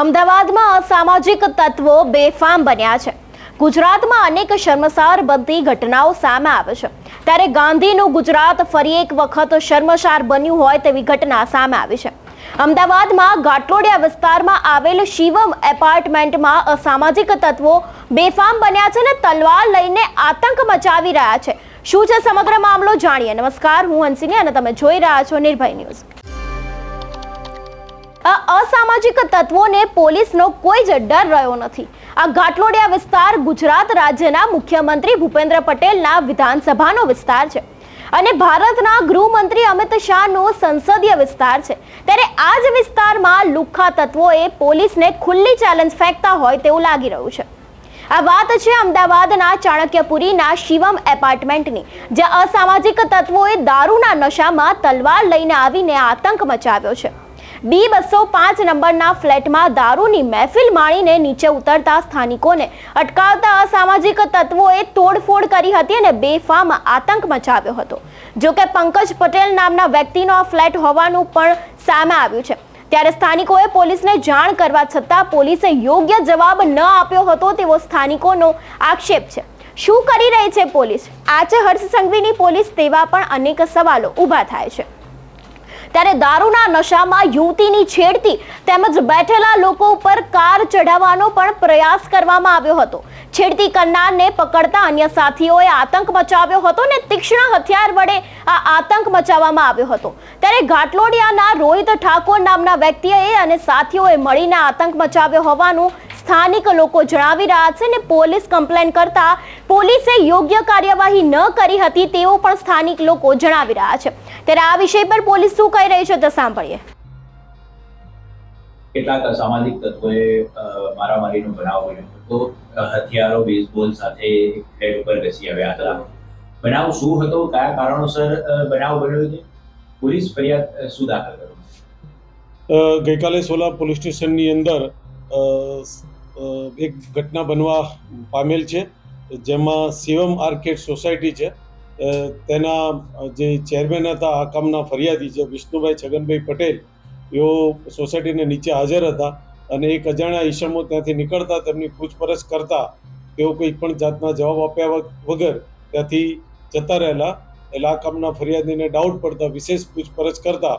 અમદાવાદમાં અસામાજિક તત્વો બેફામ બન્યા છે. ગુજરાતમાં અનેક શર્મસાર બનતી ઘટનાઓ સામે આવે છે. ત્યારે ગાંધીનું ગુજરાત ફરી એક વખત શર્મસાર બન્યું હોય તેવી ઘટના સામે આવી છે. અમદાવાદમાં ઘાટલોડિયા વિસ્તારમાં આવેલ શિવમ એપાર્ટમેન્ટમાં અસામાજિક તત્વો બેફામ બન્યા છે અને તલવાર લઈને આતંક મચાવી રહ્યા છે. શું છે સમગ્ર મામલો જાણીએ. નમસ્કાર, હું હંસિની અને તમે જોઈ રહ્યા છો નિર્ભય ન્યૂઝ. આ અસામાજિક તત્વોને પોલીસનો કોઈ જ ડર રહ્યો નથી. આ ઘાટલોડિયા વિસ્તાર ગુજરાત રાજ્યના મુખ્યમંત્રી ભૂપેન્દ્ર પટેલના વિધાનસભાનો વિસ્તાર છે અને ભારતના ગૃહમંત્રી અમિત શાહનો સંસદીય વિસ્તાર છે. ત્યારે આ જ વિસ્તારમાં લુખ્ખા તત્વોએ પોલીસને ખુલ્લી ચેલેન્જ ફેંકતા હોય તેવું લાગી રહ્યું છે. આ વાત છે અમદાવાદના ચાણક્યપુરીના શિવમ એપાર્ટમેન્ટની, જ્યાં અસામાજિક તત્વોએ દારૂના નશામાં તલવાર લઈને આવીને આતંક મચાવ્યો છે. બી બસો પાંચ નંબરના ફ્લેટમાં દારૂની મહેફિલ માણીને નીચે ઉતરતા સ્થાનિકોને અટકાવતા અસામાજિક તત્વોએ તોડફોડ કરી હતી અને બેફામ આતંક મચાવ્યો હતો. જોકે પંકજ પટેલ નામના વ્યક્તિનો આ ફ્લેટ હોવાનું પણ સામે આવ્યું છે. ત્યારે સ્થાનિકોએ પોલીસને જાણ કરવા છતાં પોલીસે યોગ્ય જવાબ ન આપ્યો હતો તેવો સ્થાનિકોનો આક્ષેપ છે. શું કરી રહી છે પોલીસ? આજે હર્ષ સંઘવીની પોલીસ તેવા પણ અનેક સવાલો ઊભા થાય છે. ત્યારે દારૂના નશામાં યુવતીની છેડતી તેમજ બેઠેલા લોકો ઉપર કાર ચઢાવવાનો પણ પ્રયાસ કરવામાં આવ્યો હતો. છેડતી કરનારને પકડતા અન્ય સાથીઓએ આતંક મચાવ્યો હતો ને તીક્ષ્ણ હથિયાર વડે આ આતંક મચાવવામાં આવ્યો હતો. ત્યારે ઘાટલોડિયાના રોહિત ઠાકોર નામના વ્યક્તિએ અને સાથીઓએ મળીને આતંક મચાવ્યો હોવાનું સ્થાનિક લોકો જણાવી રહ્યા છે ને પોલીસ કમ્પ્લેન કરતા પોલીસે યોગ્ય કાર્યવાહી ન કરી હતી તેવો પણ સ્થાનિક લોકો જણાવી રહ્યા છે. ત્યારે આ વિષય પર પોલીસ શું કહી રહી છે તે સાંભળીએ. કેટલાક અસામાજિક તત્વોએ મારામારીનો બનાવ બન્યો હતો. હથિયારો બેઝબોલ સાથે હેડ ઉપર ઘસી આવ્યા હતા. બનાવ શું હતો? કયા કારણોસર બનાવ બન્યો છે? પોલીસ ફરિયાદ શું દાખલ કરો ગઈકાલે સોલા પોલીસ સ્ટેશનની અંદર એક ઘટના બનવા પામેલ છે, જેમાં શિવમ આર્કેડ સોસાયટી છે. તેના જે ચેરમેન હતા, આ કામના ફરિયાદી છે, વિષ્ણુભાઈ છગનભાઈ પટેલ, એઓ સોસાયટીને નીચે હાજર હતા અને એક અજાણ્યા ઈસમો ત્યાંથી નીકળતા, તેમની પૂછપરછ કરતા, તેઓ કોઈ પણ જાતના જવાબ આપ્યા વગર ત્યાંથી જતા રહેલા. એટલે આ કામના ફરિયાદીને ડાઉટ પડતા, વિશેષ પૂછપરછ કરતા,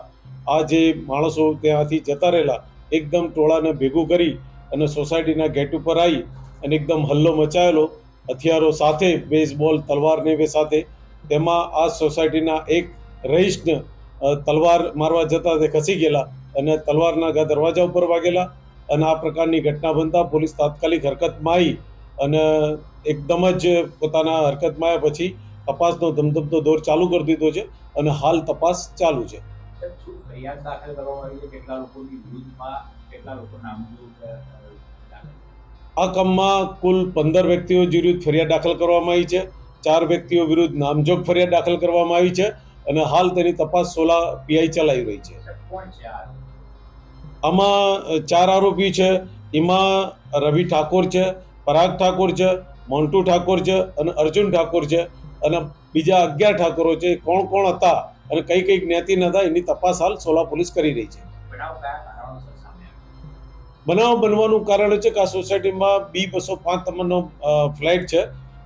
આ જે માણસો ત્યાંથી જતા રહેલા, એકદમ ટોળાને ભેગું કરી અને સોસાયટીના ગેટ ઉપર આવી અને એકદમ હલ્લો મચાયેલો. હથિયારો સાથે બેઝબોલ તલવાર ને એ સાથે. તેમાં આ સોસાયટીના એક રહીશને તલવાર મારવા જતા તે ખસી ગયેલા અને તલવારના દરવાજા ઉપર વાગેલા અને આ પ્રકારની ઘટના બનતા પોલીસ તાત્કાલિક હરકતમાં આવી અને એકદમ જ પોતાના હરકતમાં આવ્યા પછી તપાસનો ધમધમતો દોર ચાલુ કરી દીધો છે અને હાલ તપાસ ચાલુ છે. દાખલ કરવામાં આવી છે? કેટલા લોકોની વિરુદ્ધમાં કેટલા લોકો આ કામમાં કુલ પંદર વ્યક્તિઓ વિરુદ્ધ ફરિયાદ દાખલ કરવામાં આવી છે. ચાર વ્યક્તિઓ વિરુદ્ધ નામજોગ ફરિયાદ દાખલ કરવામાં આવી છે અને હાલ તેની તપાસ સોલા પીઆઈ ચલાવી રહી છે. આમાં ચાર આરોપી છે. એમાં રવિ ઠાકોર છે પરાગ ઠાકોર છે મોન્ટુ ઠાકોર છે અને અર્જુન ઠાકોર છે અને બીજા અગિયાર ઠાકોરો છે. કોણ કોણ હતા અને કઈ કઈ જ્ઞાતિના હતા એની તપાસ હાલ સોલા પોલીસ કરી રહી છે. બનાવ બનવાનું કારણ છે કે આ સોસાયટીમાં બી બસો પાંચ નંબરનો ફ્લેટ છે.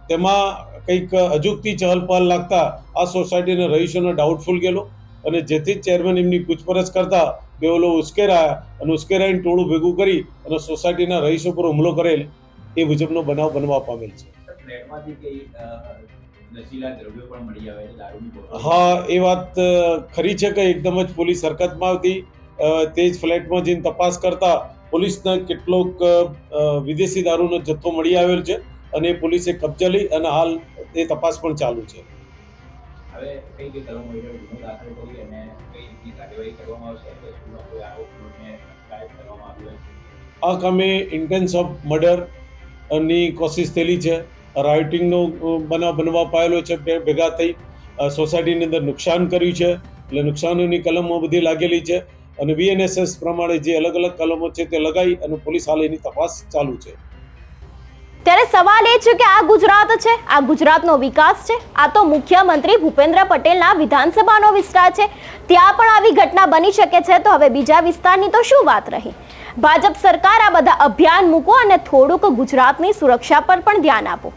તેમાં કંઈક અજુગતી ચહલ પહલ લાગતા આ સોસાયટીના રહીશોને ડાઉટફુલ ગયેલો અને જેથી ચેરમેન એમની પૂછપરછ કરતા બે ઓલો ઉશ્કેરાયા અને ઉશ્કેરાઈને ટોળું ભેગું કરી અને સોસાયટીના રહીશો પર હુમલો કરેલ એ મુજબનો બનાવ બનવા પામેલ છે. હા એ વાત ખરી છે કે એકદમ જ પોલીસ હરકતમાં આવતી. તે જ ફ્લેટમાં જઈને તપાસ કરતા પોલીસને કેટલોક વિદેશી દારૂનો જથ્થો મળી આવેલ છે અને એ પોલીસે કબજા લઈ અને હાલ એ તપાસ પણ ચાલુ છે. આ કામે ઇન્ટેન્સ ઓફ મર્ડરની કોશિશ થયેલી છે. રાઇટિંગનો બનાવ બનવા પાયેલો છે બે ભેગા થઈ. સોસાયટીની અંદર નુકસાન કર્યું છે. એટલે નુકસાનોની કલમો બધી લાગેલી છે. અને બીએનએસએસ પ્રમાણે જે અલગ અલગ કલમો છે તે લગાવી અને પોલીસ હાલ તપાસ ચાલુ છે. ત્યારે સવાલ એ છે કે આ ગુજરાત છે? આ ગુજરાતનો વિકાસ છે? આ તો મુખ્યમંત્રી ભૂપેન્દ્ર પટેલના વિધાનસભાનો વિસ્તાર છે. ત્યાં પણ આવી ઘટના બની શકે છે. તો હવે બીજા વિસ્તારની તો શું વાત રહી? ભાજપ સરકાર આ બધા અભિયાન મૂકો અને થોડુંક ગુજરાતની સુરક્ષા પર પણ ધ્યાન આપો.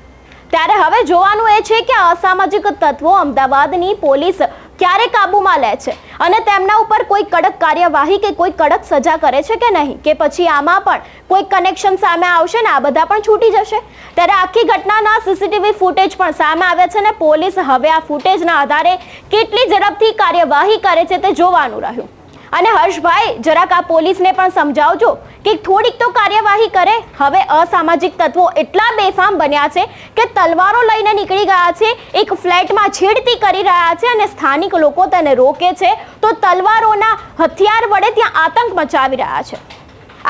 ત્યારે હવે જોવાનું એ છે કે અસામાજિક તત્વો અમદાવાદની પોલીસ ક્યારે કાબૂમાં લે છે? અને તેમના ઉપર કોઈ કડક કાર્યવાહી કે કોઈ કડક સજા કરે છે કે નહીં? કે પછી આમાં પણ કોઈ કનેક્શન સામે આવશે ને આ બધા પણ છૂટી જશે? ત્યારે આખી ઘટનાના સીસીટીવી ફૂટેજ પણ સામે આવ્યા છે ને પોલીસ હવે આ ફૂટેજના આધારે કેટલી ઝડપથી કાર્યવાહી કરે છે તે જોવાનું રહ્યું. અને હર્ષભાઈ, જરાક આ પોલીસને પણ સમજાવજો કે થોડીક તો કાર્યવાહી કરે. હવે અસામાજિક તત્વો એટલા બેફામ બન્યા છે કે તલવારો લઈને નીકળી ગયા છે, એક ફ્લેટમાં છેડતી કરી રહ્યા છે અને સ્થાનિક લોકો તેને રોકે છે. તો તલવારોના હથિયાર વડે ત્યાં આતંક મચાવી રહ્યા છે.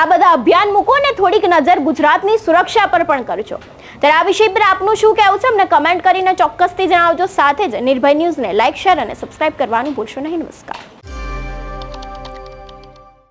આ બધા અભિયાન મૂકો ને થોડીક નજર ગુજરાતની સુરક્ષા પર પણ કરજો. ત્યારે આ વિષય પર આપનું શું કહેવું છે? અમને કમેન્ટ કરીને ચોક્કસથી જણાવજો. સાથે જ નિર્ભય ન્યૂઝને લાઇક, શેર અને સબસ્ક્રાઇબ કરવાનું ભૂલશો નહીં. નમસ્કાર.